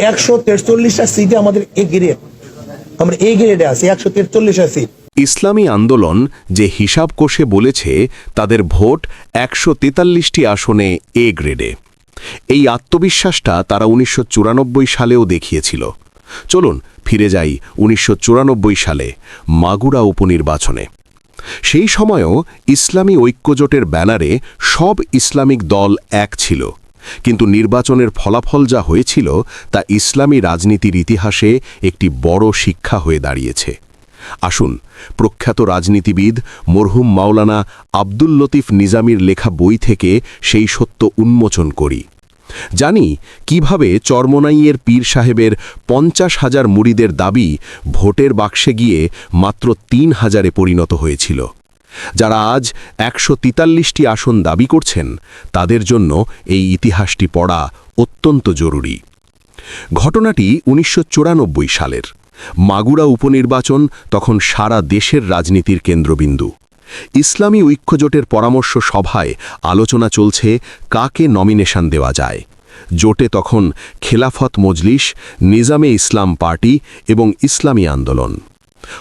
একশো সিটে আমাদের এ গ্রেড আমরা এ গ্রেডে আছি, একশো সিট ইসলামী আন্দোলন যে হিসাব কষে বলেছে, তাদের ভোট একশো তেতাল্লিশটি আসনে এ গ্রেডে এই আত্মবিশ্বাসটা তারা উনিশশো চুরানব্বই সালেও দেখিয়েছিল। চলুন ফিরে যাই উনিশশো চুরানব্বই সালে মাগুরা উপনির্বাচনে। সেই সময়ও ইসলামী ঐক্যজোটের ব্যানারে সব ইসলামিক দল এক ছিল। কিন্তু নির্বাচনের ফলাফল যা হয়েছিল তা ইসলামী রাজনীতির ইতিহাসে একটি বড় শিক্ষা হয়ে দাঁড়িয়েছে। আসুন, প্রখ্যাত রাজনীতিবিদ মরহুম মাওলানা আব্দুল লতিফ নিজামির লেখা বই থেকে সেই সত্য উন্মোচন করি। জানি কীভাবে চরমনাইয়ের পীর সাহেবের পঞ্চাশ হাজার মুড়িদের দাবি ভোটের বাক্সে গিয়ে মাত্র তিন হাজারে পরিণত হয়েছিল। যারা আজ একশো তিতাল্লিশটি আসন দাবি করছেন, তাদের জন্য এই ইতিহাসটি পড়া অত্যন্ত জরুরি। ঘটনাটি উনিশশো চুরানব্বই সালের। মাগুরা উপনির্বাচন তখন সারা দেশের রাজনীতির কেন্দ্রবিন্দু। ইসলামী ঐক্যজোটের পরামর্শ সভায় আলোচনা চলছে কাকে নমিনেশন দেওয়া যায়। জোটে তখন খেলাফত মজলিস, নিজামে ইসলাম পার্টি এবং ইসলামী আন্দোলন।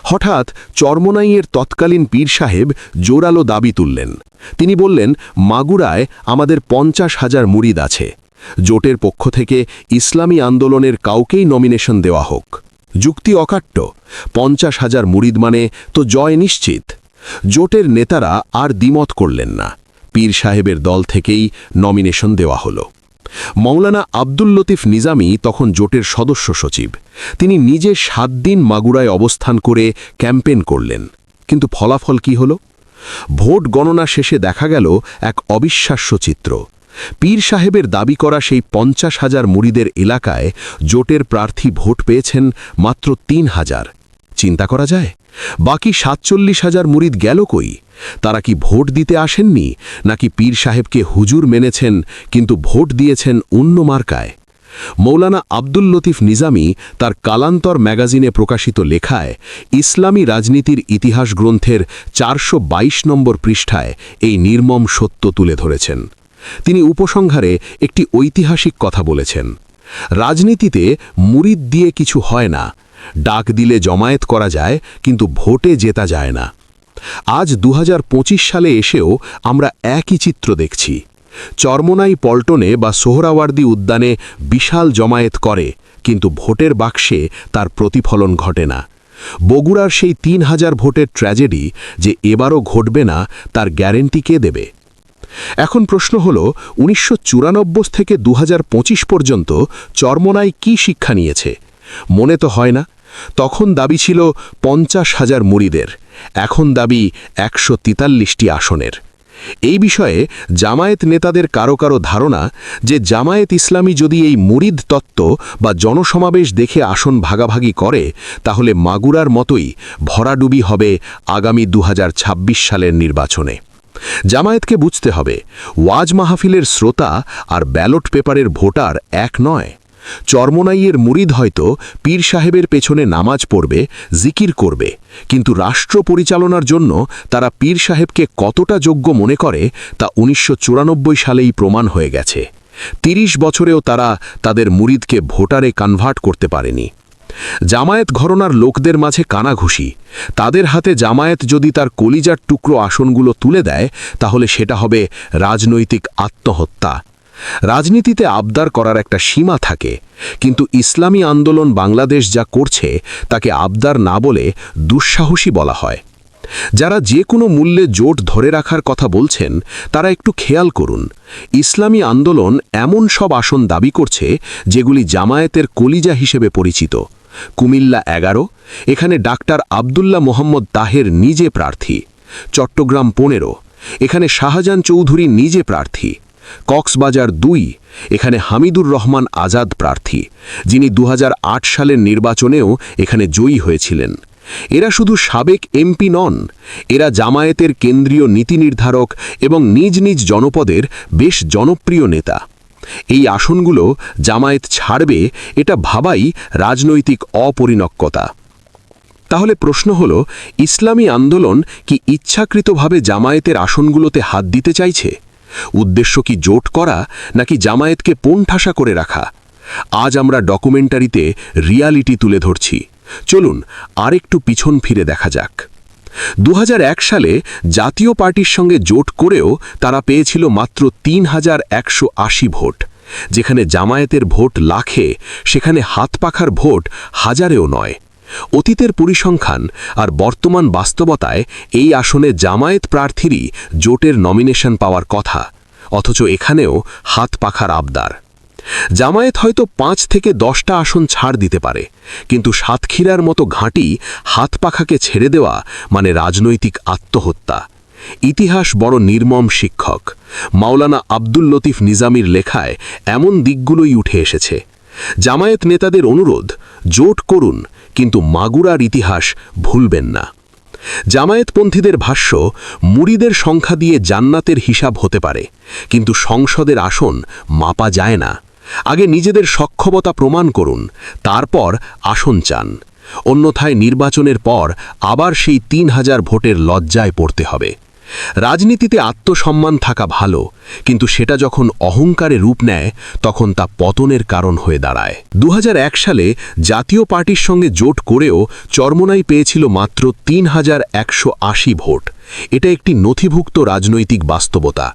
হঠাৎ চরমনাইয়ের তৎকালীন পীর সাহেব জোরালো দাবি তুললেন। তিনি বললেন, মাগুরায় আমাদের পঞ্চাশ হাজার মুরিদ আছে। জোটের পক্ষ থেকে ইসলামী আন্দোলনের কাউকেই নমিনেশন দেওয়া হোক। যুক্তি অকাট্য। পঞ্চাশ হাজার মুরিদ মানে তো জয় নিশ্চিত। জোটের নেতারা আর দ্বিমত করলেন না। পীর সাহেবের দল থেকেই নমিনেশন দেওয়া হলো। মৌলানা আব্দুল লতিফ নিজামী তখন জোটের সদস্য সচিব। তিনি নিজে সাত দিন মাগুরায় অবস্থান করে ক্যাম্পেন করলেন। কিন্তু ফলাফল কি হল? ভোট গণনা শেষে দেখা গেল এক অবিশ্বাস্য চিত্র। পীর সাহেবের দাবি করা সেই পঞ্চাশ হাজার মুড়িদের এলাকায় জোটের প্রার্থী ভোট পেয়েছেন মাত্র তিন হাজার। চিন্তা করা যায়? বাকি সাতচল্লিশ হাজার মুরিদ গেল কই? তারা কি ভোট দিতে আসেননি? নাকি পীর সাহেবকে হুজুর মেনেছেন, কিন্তু ভোট দিয়েছেন অন্য মার্কায়? মৌলানা আব্দুল লতিফ নিজামি তার কালান্তর ম্যাগাজিনে প্রকাশিত লেখায়, ইসলামী রাজনীতির ইতিহাস গ্রন্থের চারশো বাইশ নম্বর পৃষ্ঠায় এই নির্মম সত্য তুলে ধরেছেন। তিনি উপসংহারে একটি ঐতিহাসিক কথা বলেছেন। রাজনীতিতে মুরিদ দিয়ে কিছু হয় না ডাক দিলে জমায়েত করা যায়, কিন্তু ভোটে জেতা যায় না। আজ দু হাজার পঁচিশ সালে এসেও আমরা একই চিত্র দেখছি। চরমনাই পল্টনে বা সোহরাওয়ার্দী উদ্যানে বিশাল জমায়েত করে, কিন্তু ভোটের বাক্সে তার প্রতিফলন ঘটে না। বগুড়ার সেই তিন হাজার ভোটের ট্র্যাজেডি যে এবারও ঘটবে না, তার গ্যারেন্টি কে দেবে? এখন প্রশ্ন হল, উনিশশো চুরানব্বই থেকে দু হাজার পঁচিশ পর্যন্ত চরমনাই কি শিক্ষা নিয়েছে? মনে তো হয় না। তখন দাবি ছিল পঞ্চাশ হাজার মুড়িদের। এখন দাবি একশো তিতাল্লিশটি আসনের। এই বিষয়ে জামায়াত নেতাদের কারও কারও ধারণা যে জামায়াত ইসলামী যদি এই মুরিদ তত্ত্ব বা জনসমাবেশ দেখে আসন ভাগাভাগি করে, তাহলে মাগুরার মতোই ভরাডুবি হবে আগামী দু হাজার ছাব্বিশ সালের নির্বাচনে। জামায়াতকে বুঝতে হবে, ওয়াজ মাহফিলের শ্রোতা আর ব্যালট পেপারের ভোটার এক নয়। চরমনাইয়ের মুরিদ হয়তো পীর সাহেবের পেছনে নামাজ পড়বে, জিকির করবে, কিন্তু রাষ্ট্র পরিচালনার জন্য তারা পীর সাহেবকে কতটা যোগ্য মনে করে তা উনিশশো চুরানব্বই সালেই প্রমাণ হয়ে গেছে। ৩০ বছরেও তারা তাদের মুরিদকে ভোটারে কনভার্ট করতে পারেনি। জামায়াত ঘরনার লোকদের মাঝে কানাঘুষি। তাদের হাতে জামায়াত যদি তার কলিজার টুকরো আসনগুলো তুলে দেয়, তাহলে সেটা হবে রাজনৈতিক আত্মহত্যা। রাজনীতিতে আবদার করার একটা সীমা থাকে, কিন্তু ইসলামী আন্দোলন বাংলাদেশ যা করছে তাকে আবদার না বলে দুঃসাহসী বলা হয়। যারা যে কোনো মূল্যে জোট ধরে রাখার কথা বলছেন, তারা একটু খেয়াল করুন, ইসলামী আন্দোলন এমন সব আসন দাবি করছে যেগুলি জামায়াতের কলিজা হিসেবে পরিচিত। কুমিল্লা এগারো, এখানে ডাক্তার আবদুল্লাহ মোহাম্মদ তাহের নিজে প্রার্থী। চট্টগ্রাম পনেরো, এখানে শাহজাহান চৌধুরী নিজে প্রার্থী। কক্সবাজার দুই, এখানে হামিদুর রহমান আজাদ প্রার্থী, যিনি দু হাজার আট সালের নির্বাচনেও এখানে জয়ী হয়েছিলেন। এরা শুধু সাবেক এমপি নন, এরা জামায়াতের কেন্দ্রীয় নীতি নির্ধারক এবং নিজ নিজ জনপদের বেশ জনপ্রিয় নেতা। এই আসনগুলো জামায়াত ছাড়বে, এটা ভাবাই রাজনৈতিক অপরিণক্কতা। তাহলে প্রশ্ন হল, ইসলামী আন্দোলন কি ইচ্ছাকৃতভাবে জামায়াতের আসনগুলোতে হাত দিতে চাইছে? উদ্দেশ্য কি জোট করা নাকি জামায়াতকে পোনঠাসা করে রাখা? আজ আমরা ডকুমেন্টারিতে রিয়ালিটি তুলে ধরছি। চলুন আরেকটু পিছন ফিরে দেখা যাক। দু হাজার এক সালে জাতীয় পার্টির সঙ্গে জোট করেও তারা পেয়েছিল মাত্র তিন হাজার একশো আশি ভোট। যেখানে জামায়াতের ভোট লাখে, সেখানে হাত পাখার ভোট হাজারেও নয়। অতীতের পরিসংখ্যান আর বর্তমান বাস্তবতায় এই আসনে জামায়াত প্রার্থীরই জোটের নমিনেশন পাওয়ার কথা, অথচ এখানেও হাত পাখার আবদার। জামায়াত হয়তো পাঁচ থেকে দশটা আসন ছাড় দিতে পারে, কিন্তু সাতক্ষীরার মতো ঘাঁটি হাত পাখাকে ছেড়ে দেওয়া মানে রাজনৈতিক আত্মহত্যা। ইতিহাস বড় নির্মম শিক্ষক, মাওলানা আব্দুল লতিফ নিজামির লেখায় এমন দিকগুলোই উঠে এসেছে। জামায়াত নেতাদের অনুরোধ, জোট করুন কিন্তু মাগুরার ইতিহাস ভুলবেন না। জামায়াতপন্থীদের ভাষ্য, মুড়িদের সংখ্যা দিয়ে জান্নাতের হিসাব হতে পারে, কিন্তু সংসদের আসন মাপা যায় না। আগে নিজেদের সক্ষমতা প্রমাণ করুন, তারপর আসন চান। অন্যথায় নির্বাচনের পর আবার সেই তিন হাজার ভোটের লজ্জায় পড়তে হবে। রাজনীতিতে আত্মসম্মান থাকা ভালো, কিন্তু সেটা যখন অহংকারে রূপ নেয়, তখন তা পতনের কারণ হয়ে দাঁড়ায়। দু হাজার এক সালে জাতীয় পার্টির সঙ্গে জোট করেও চরমোনাই পেয়েছিল মাত্র তিন হাজার একশো আশি ভোট। এটা একটি নথিভুক্ত রাজনৈতিক বাস্তবতা।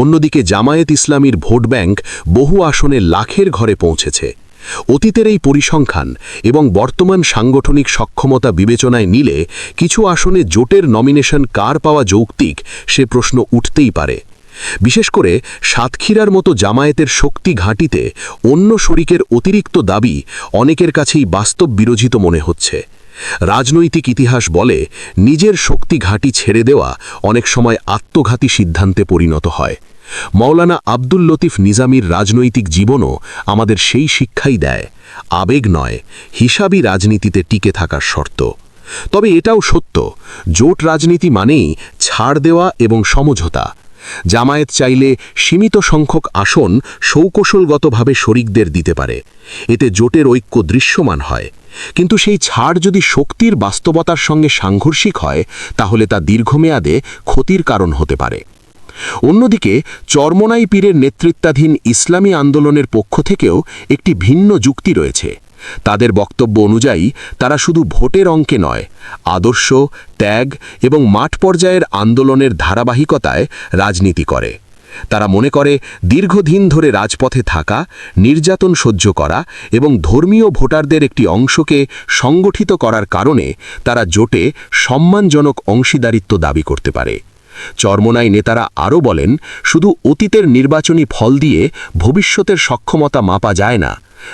অন্যদিকে জামায়াত ইসলামীর ভোট ব্যাংক বহু আসনে লাখের ঘরে পৌঁছেছে। অতীতের এই পরিসংখ্যান এবং বর্তমান সাংগঠনিক সক্ষমতা বিবেচনায় নিলে কিছু আসনে জোটের নমিনেশন কার পাওয়া যৌক্তিক সে প্রশ্ন উঠতেই পারে। বিশেষ করে সাতক্ষীরার মতো জামায়াতের শক্তি ঘাঁটিতে অন্য শরিকের অতিরিক্ত দাবি অনেকের কাছেই বাস্তব বিরোধিত মনে হচ্ছে। রাজনৈতিক ইতিহাস বলে নিজের শক্তি ঘাঁটি ছেড়ে দেওয়া অনেক সময় আত্মঘাতী সিদ্ধান্তে পরিণত হয়। মৌলানা আব্দুল লতিফ নিজামির রাজনৈতিক জীবনও আমাদের সেই শিক্ষাই দেয়। আবেগ নয় হিসাবই রাজনীতিতে টিকে থাকার শর্ত। তবে এটাও সত্য, জোট রাজনীতি মানেই ছাড় দেওয়া এবং সমঝোতা। জামায়াত চাইলে সীমিত সংখ্যক আসন সৌকৌশলগতভাবে শরিকদের দিতে পারে। এতে জোটের ঐক্য দৃশ্যমান হয়। কিন্তু সেই ছাড় যদি শক্তির বাস্তবতার সঙ্গে সাংঘর্ষিক হয়, তাহলে তা দীর্ঘমেয়াদে ক্ষতির কারণ হতে পারে। অন্যদিকে, চরমোনাই পীরের নেতৃত্বাধীন ইসলামী আন্দোলনের পক্ষ থেকেও একটি ভিন্ন যুক্তি রয়েছে। তাদের বক্তব্য অনুযায়ী, তারা শুধু ভোটের অঙ্কে নয়, আদর্শ, ত্যাগ এবং মাঠ পর্যায়ের আন্দোলনের ধারাবাহিকতায় রাজনীতি করে। তারা মনে করে, দীর্ঘদিন ধরে রাজপথে থাকা, নির্যাতন সহ্য করা এবং ধর্মীয় ভোটারদের একটি অংশকে সংগঠিত করার কারণে তারা জোটে সম্মানজনক অংশীদারিত্ব দাবি করতে পারে। চরমোনাই নেতারা আরও বলেন, শুধু অতীতের নির্বাচনী ফল দিয়ে ভবিষ্যতের সক্ষমতা মাপা যায় না।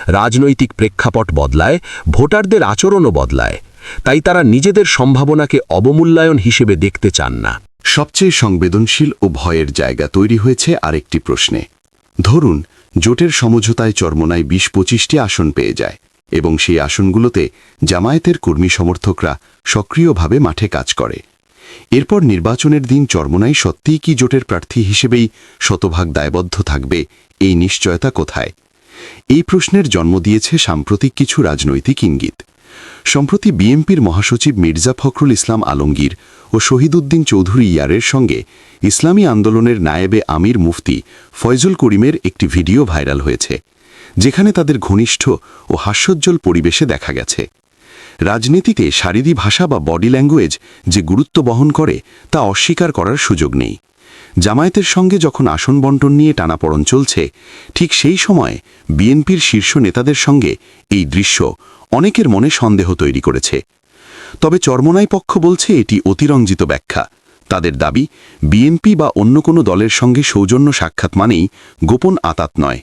রাজনৈতিক প্রেক্ষাপট বদলায়, ভোটারদের আচরণও বদলায়। তাই তারা নিজেদের সম্ভাবনাকে অবমূল্যায়ন হিসেবে দেখতে চান না। সবচেয়ে সংবেদনশীল ও ভয়ের জায়গা তৈরি হয়েছে আরেকটি প্রশ্নে। ধরুন, জোটের সমঝোতায় চরমোনায় বিশ পঁচিশটি আসন পেয়ে যায় এবং সেই আসনগুলোতে জামায়াতের কর্মী সমর্থকরা সক্রিয়ভাবে মাঠে কাজ করে। এরপর নির্বাচনের দিন চরমোনাই সত্যিই কি জোটের প্রার্থী হিসেবেই শতভাগ দায়বদ্ধ থাকবে, এই নিশ্চয়তা কোথায়? এই প্রশ্নের জন্ম দিয়েছে সাম্প্রতিক কিছু রাজনৈতিক ইঙ্গিত। সম্প্রতি বিএনপির মহাসচিব মির্জা ফখরুল ইসলাম আলমগীর ও শহীদুদ্দিন চৌধুরী ইয়ারের সঙ্গে ইসলামী আন্দোলনের নায়েবে আমির মুফতি ফয়জুল করিমের একটি ভিডিও ভাইরাল হয়েছে, যেখানে তাদের ঘনিষ্ঠ ও হাস্যোজ্জ্বল পরিবেশে দেখা গেছে। রাজনীতিতে শারীরিক ভাষা বা বডি ল্যাঙ্গুয়েজ যে গুরুত্ব বহন করে, তা অস্বীকার করার সুযোগ নেই। জামায়াতের সঙ্গে যখন আসন বন্টন নিয়ে টানাপড়ন চলছে, ঠিক সেই সময় বিএনপির শীর্ষ নেতাদের সঙ্গে এই দৃশ্য অনেকের মনে সন্দেহ তৈরি করেছে। তবে চরমনাই পক্ষ বলছে এটি অতিরঞ্জিত ব্যাখ্যা। তাদের দাবি, বিএনপি বা অন্য কোনো দলের সঙ্গে সৌজন্য সাক্ষাৎ মানেই গোপন আতাত নয়।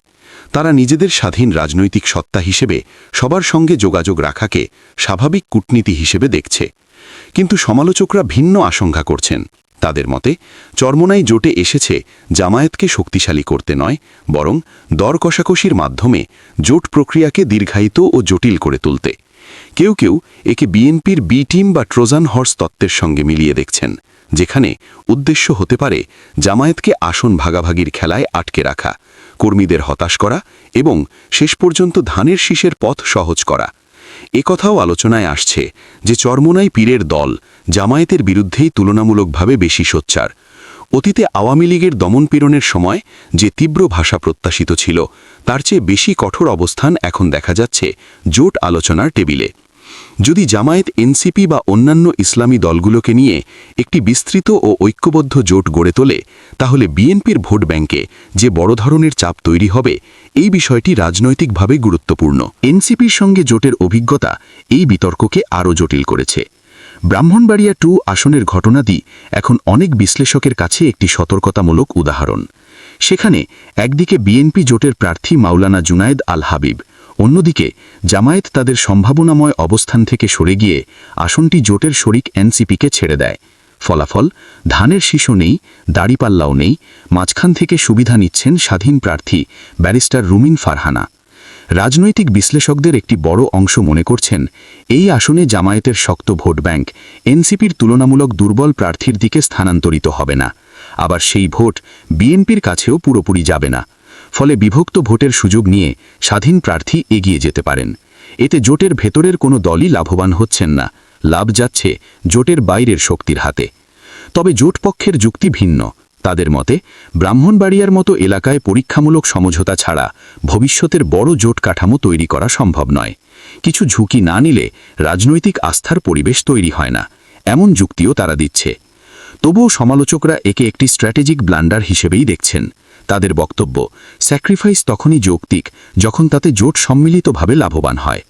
তারা নিজেদের স্বাধীন রাজনৈতিক সত্তা হিসেবে সবার সঙ্গে যোগাযোগ রাখাকে স্বাভাবিক কূটনীতি হিসেবে দেখছে। কিন্তু সমালোচকরা ভিন্ন আশঙ্কা করছেন। তাদের মতে, চরমোনাই জোটে এসেছে জামায়াতকে শক্তিশালী করতে নয়, বরং দর কষাকষির মাধ্যমে জোট প্রক্রিয়াকে দীর্ঘায়িত ও জটিল করে তুলতে। কেউ কেউ একে বিএনপির বি টিম বা ট্রোজান হর্স তত্ত্বের সঙ্গে মিলিয়ে দেখছেন, যেখানে উদ্দেশ্য হতে পারে জামায়াতকে আসন ভাগাভাগির খেলায় আটকে রাখা। কর্মীদের হতাশ করা এবং শেষ পর্যন্ত ধানের শীষের পথ সহজ করা। একথাও আলোচনায় আসছে যে চরমোনাই পীরের দল জামায়াতের বিরুদ্ধেই তুলনামূলকভাবে বেশি সোচ্চার। অতীতে আওয়ামী লীগের দমনপীড়নের সময় যে তীব্র ভাষা প্রত্যাশিত ছিল, তার চেয়ে বেশি কঠোর অবস্থান এখন দেখা যাচ্ছে জোট আলোচনার টেবিলে। যদি জামায়াত এনসিপি বা অন্যান্য ইসলামী দলগুলোকে নিয়ে একটি বিস্তৃত ও ঐক্যবদ্ধ জোট গড়ে তোলে, তাহলে বিএনপির ভোট ব্যাংকে যে বড় ধরনের চাপ তৈরি হবে, এই বিষয়টি রাজনৈতিকভাবে গুরুত্বপূর্ণ। এনসিপির সঙ্গে জোটের অভিজ্ঞতা এই বিতর্ককে আরও জটিল করেছে। ব্রাহ্মণবাড়িয়া টু আসনের ঘটনাদি এখন অনেক বিশ্লেষকের কাছে একটি সতর্কতামূলক উদাহরণ। সেখানে একদিকে বিএনপি জোটের প্রার্থী মাওলানা জুনায়েদ আল হাবিব অন্যদিকে, জামায়াত তাদের সম্ভাবনাময় অবস্থান থেকে সরে গিয়ে আসনটি জোটের শরিক এনসিপিকে ছেড়ে দেয়। ফলাফল, ধানের শীষও নেই, দাড়িপাল্লাও নেই, মাঝখান থেকে সুবিধা নিচ্ছেন স্বাধীন প্রার্থী ব্যারিস্টার রুমিন ফারহানা। রাজনৈতিক বিশ্লেষকদের একটি বড় অংশ মনে করছেন, এই আসনে জামায়াতের শক্ত ভোট ব্যাংক এনসিপির তুলনামূলক দুর্বল প্রার্থীর দিকে স্থানান্তরিত হবে না। আবার সেই ভোট বিএনপির কাছেও পুরোপুরি যাবে না। ফলে বিভক্ত ভোটের সুযোগ নিয়ে স্বাধীন প্রার্থী এগিয়ে যেতে পারেন। এতে জোটের ভেতরের কোনো দলই লাভবান হচ্ছেন না। লাভ যাচ্ছে জোটের বাইরের শক্তির হাতে। তবে জোট পক্ষের যুক্তি ভিন্ন। তাদের মতে, ব্রাহ্মণবাড়িয়ার মতো এলাকায় পরীক্ষামূলক সমঝোতা ছাড়া ভবিষ্যতের বড় জোট কাঠামো তৈরি করা সম্ভব নয়। কিছু ঝুঁকি না নিলে রাজনৈতিক আস্থার পরিবেশ তৈরি হয় না। এমন যুক্তিও তারা দিচ্ছে। তবুও সমালোচকরা একে একটি স্ট্র্যাটেজিক ব্লান্ডার হিসেবেই দেখছেন। তাদের বক্তব্য। স্যাক্রিফাইস তখনই যৌক্তিক যখন তাতে জোট সম্মিলিতভাবে লাভবান হয়।